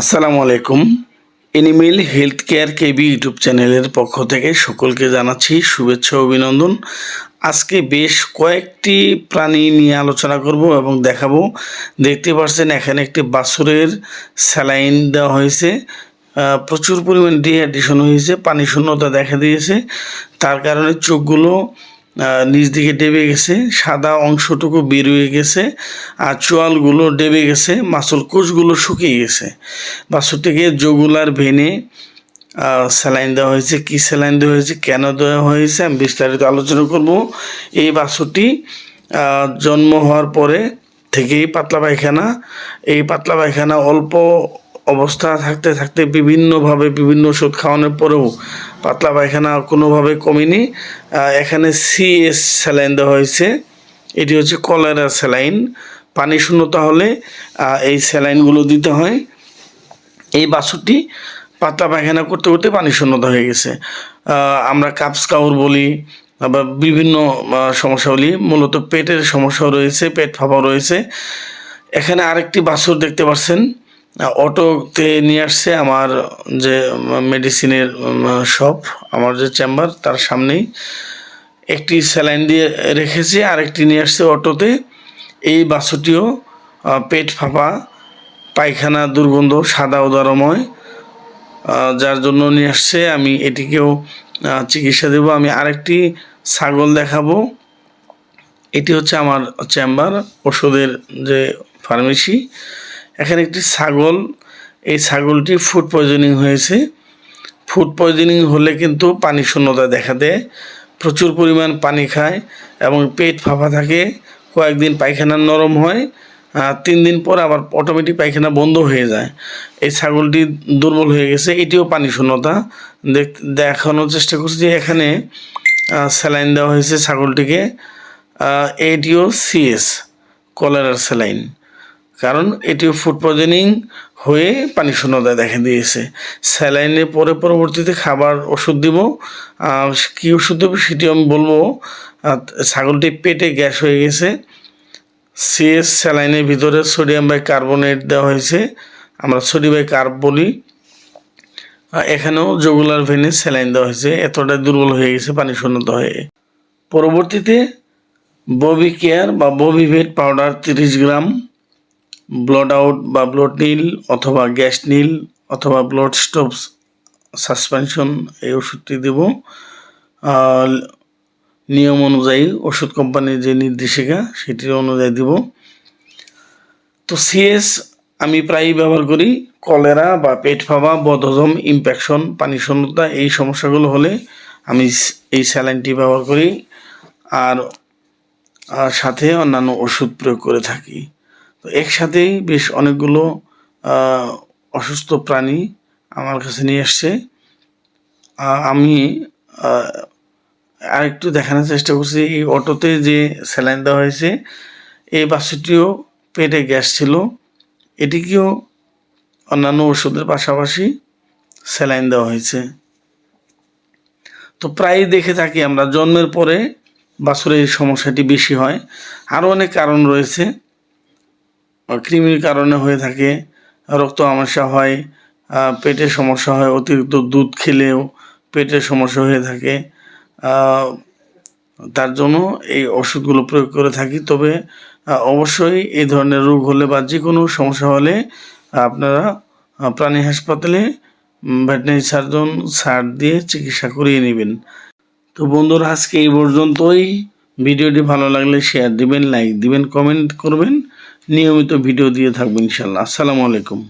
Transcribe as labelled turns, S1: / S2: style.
S1: আসসালামু আলাইকুম। Animal health care KB YouTube চ্যানেলের পক্ষ থেকে সকলকে জানাচ্ছি শুভেচ্ছা, অভিনন্দন। আজকে বেশ কয়েকটি প্রাণী নিয়ে আলোচনা করব এবং দেখাবো। দেখতে পাচ্ছেন, এখানে একটি বাছুরের স্যালাইন দেওয়া হয়েছে। প্রচুর পরিমাণ ডিহাইড্রেশন হয়েছে, পানি শূন্যতা দেখা দিয়েছে। তার কারণে চোখগুলো নিচ দিকে ডেবে গেছে, সাদা অংশটুকু বেরিয়ে গেছে, আর চোয়ালগুলো ডেবে গেছে, মাসল কোষগুলো শুকিয়ে গেছে। বাছুরটিকে জগুলার ভেনে স্যালাইন দেওয়া হয়েছে। কি স্যালাইন দেওয়া হয়েছে, কেন দেওয়া হয়েছে, আমি বিস্তারিত আলোচনা করব। এই বাছুরটি জন্ম হওয়ার পরে থেকেই পাতলা পায়খানা, এই পাতলা পায়খানা অল্প অবস্থা থাকতে থাকতে বিভিন্নভাবে বিভিন্ন ওষুধ খাওয়ানোর পরেও পাতলা পায়খানা কোনোভাবে কমেনি। এখানে সিএস স্যালাইন দেওয়া হয়েছে। এটি হচ্ছে কলেরা স্যালাইন পানি শূন্যতা হলে এই স্যালাইনগুলো দিতে হয়। এই বাছুরটি পাতলা পায়খানা করতে করতে পানি শূন্যতা হয়ে গেছে। আমরা কাপস কাউর বলি আবার বিভিন্ন আহ, সমস্যা বলি। মূলত পেটের সমস্যাও রয়েছে পেট ফাঁপাও রয়েছে। এখানে আরেকটি বাছুর দেখতে পাচ্ছেন অটোতে নিয়ে আসছে আমার যে মেডিসিনের শপ আমার যে চেম্বার তার সামনেই একটি স্যালাইন দিয়ে রেখেছি আরেকটি নিয়ে আসছে অটোতে। এই আহ, পেট ফাঁপা পায়খানা দুর্গন্ধ সাদা উদারময় যার জন্য নিয়ে আসছে। আমি এটিকেও চিকিৎসা দেব। আমি আরেকটি ছাগল দেখাবো। এটি হচ্ছে আমার চেম্বার ওষুধের যে ফার্মেসি এখানে একটি ছাগল, এই ছাগলটি ফুড পয়জনিং হয়েছে। ফুড পয়জনিং হলে কিন্তু পানি শূন্যতা দেখা দেয়, প্রচুর পরিমাণ পানি খায় এবং পেট ফাঁপা থাকে, কয়েকদিন পায়খানা নরম হয় তিন দিন পর আবার অটোমেটিক পায়খানা বন্ধ হয়ে যায়। এই ছাগলটি দুর্বল হয়ে গেছে, এটিও পানি শূন্যতা। দেখ- দেখানোর চেষ্টা করছি যে এখানে স্যালাইন দেওয়া হয়েছে ছাগলটিকে এটিও সিএস কলেরার স্যালাইন কারণ এটিও ফুড পয়জনিং হয়ে পানি শূন্যতা দেখা দিয়েছে। স্যালাইনের পরে পরবর্তীতে খাবার ওষুধ দিব। কী ওষুধ দেবো সেটি আমি বলব ছাগলটি পেটে গ্যাস হয়ে গেছে। সিএস স্যালাইনের ভিতরে সোডিয়াম বাই কার্বনেট দেওয়া হয়েছে। আমরা সোডিয়াম বাই কার্ব বলি। এখানেও জগুলার ভেনে স্যালাইন দেওয়া হয়েছে। এতটা দুর্বল হয়ে গেছে পানি শূন্যতা হয়ে। পরবর্তীতে ববি কেয়ার বা ববি ভেট পাউডার তিরিশ গ্রাম। ব্লড আউট বা ব্লড নীল অথবা গ্যাস নীল অথবা ব্লড স্টপ সাসপেনশন এই ওষুধটি দেব। নিয়ম অনুযায়ী ওষুধ কোম্পানির যে নির্দেশিকা সেটির অনুযায়ী দিব। তো সিএস আমি প্রায়ই ব্যবহার করি কলেরা বা পেট ফাঁপা, বদহজম ইনফেকশন পানি শূন্যতা এই সমস্যাগুলো হলে আমি এই স্যালাইনটি ব্যবহার করি। আর সাথে অন্যান্য ওষুধ প্রয়োগ করে থাকি। তো একসাথেই বেশ অনেকগুলো অসুস্থ প্রাণী আমার কাছে নিয়ে আসছে। আমি আরেকটু দেখানোর চেষ্টা করছি, এই অটোতে যে স্যালাইন দেওয়া হয়েছে, এই বাচ্চাটিও পেটে গ্যাস ছিল। এটিকেও অন্যান্য ওষুধের পাশাপাশি স্যালাইন দেওয়া হয়েছে। তো প্রায়ই দেখে থাকি আমরা, জন্মের পরে বাছুরের এই সমস্যাটি বেশি হয়। আরও অনেক কারণ রয়েছে। কৃমির কারণে হয়ে থাকে, রক্ত আমাশা হয় পেটের সমস্যা হয়, অতিরিক্ত দুধ খেলেও পেটের সমস্যা হয়ে থাকে। তার জন্য এই ওষুধগুলো প্রয়োগ করে থাকি। তবে অবশ্যই এই ধরনের রোগ হলে বা যে কোনো সমস্যা হলে আপনারা প্রাণী হাসপাতালে ভেটেনারি সার্জন সার দিয়ে চিকিৎসা করিয়ে নেবেন। তো বন্ধুরা, আজকে এই পর্যন্তই। ভিডিওটি ভালো লাগলে শেয়ার দিবেন লাইক দিবেন কমেন্ট করবেন। নিয়মিত ভিডিও দিয়ে থাকবেন ইনশাল্লাহ আসসালামু আলাইকুম।